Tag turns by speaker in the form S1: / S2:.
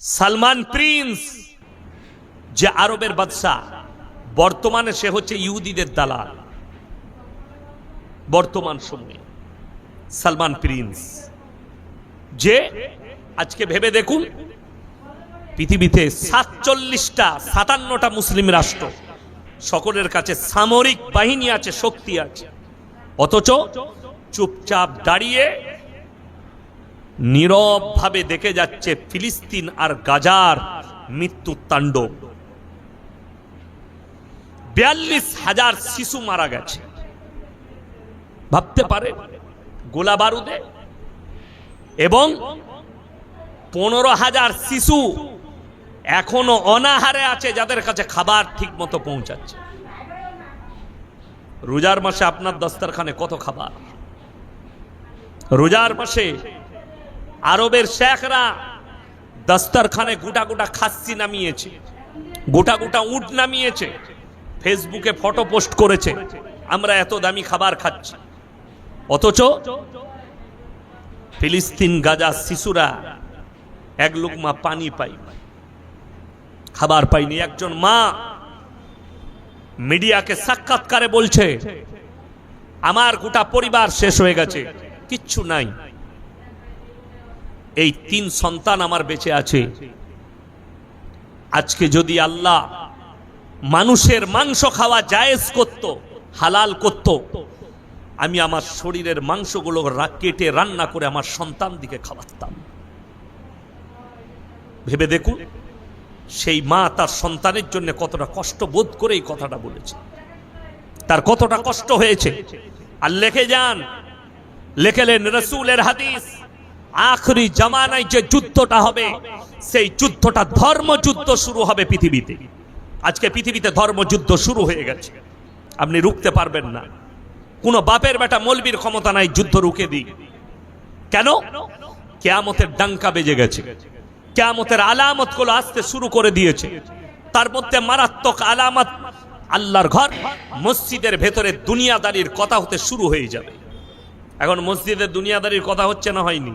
S1: Salman Prince, যে আরবের বাদশাহ, বর্তমানে সে হচ্ছে ইহুদিদের দালাল। বর্তমান সময়ে সালমান প্রিন্স, যে আজকে ভেবে দেখুন, পৃথিবীতে সাতচল্লিশটা, সাতান্নটা মুসলিম রাষ্ট্র, সকলের কাছে সামরিক বাহিনী আছে, শক্তি আছে। অথচ চুপচাপ দাঁড়িয়ে নীরবভাবে দেখে যাচ্ছে ফিলিস্তিন আর গাজার মৃত্যু তাণ্ডব। বিয়াল্লিশ হাজার শিশু মারা গেছে। ভাবতে পারে গোলা বারুদে? এবং পনেরো হাজার শিশু এখনও অনাহারে আছে যাদের কাছে খাবার ঠিক মতো পৌঁছাচ্ছে। রোজার মাসে আপনার দস্তারখানে কত খাবার? রোজার মাসে আরবের শেখরা দস্তারখানে গোটা গোটা খাসি নামিয়েছে, গোটা গোটা উট নামিয়েছে, ফেসবুকে ফটো পোস্ট করেছে, আমরা এত দামি খাবার খাচ্ছি। অথচ ফিলিস্তিন, গাজা শিশুরা এক লুকমা পানি পাই খাবার পাইনি একজন মা। মিডিয়াকে সাক্ষাৎকারে বলছে, আমার গোটা পরিবার শেষ হয়ে গেছে, কিচ্ছু নাই। এই তিন সন্তান আমার বেঁচে আছে। আজকে যদি আল্লাহ মানুষের মাংস খাওয়া জায়েজ করত, হালাল করত, আমি আমার শরীরের মাংসগুলো কেটে রান্না করে আমার সন্তান দিকে খাওয়াতাম। ভেবে দেখুন, সেই মা তার সন্তানের জন্য কতটা কষ্ট বোধ করে এই কথাটা বলেছে। তার কতটা কষ্ট হয়েছে। আর লেখে যান লেখেলেন রসুলের হাদিস আখরি জামানায় যে যুদ্ধটা হবে, সেই যুদ্ধটা ধর্মযুদ্ধ শুরু হবে পৃথিবীতে। আজকে পৃথিবীতে ধর্মযুদ্ধ শুরু হয়ে গেছে। আপনি রুখতে পারবেন না। কোনো বাপের বেটা মলবির ক্ষমতা নাই, যুদ্ধ রুখে দিই। কেন? কেয়ামতের ডাঙ্কা বেজে গেছে। কেয়ামতের আলামতগুলো আসতে শুরু করে দিয়েছে। তার মধ্যে মারাত্মক আলামত আল্লাহর ঘর, মসজিদের ভেতরে দুনিয়াদারির কথা হতে শুরু হয়ে যাবে। এখন মসজিদের দুনিয়াদারির কথা হচ্ছে না হয়নি।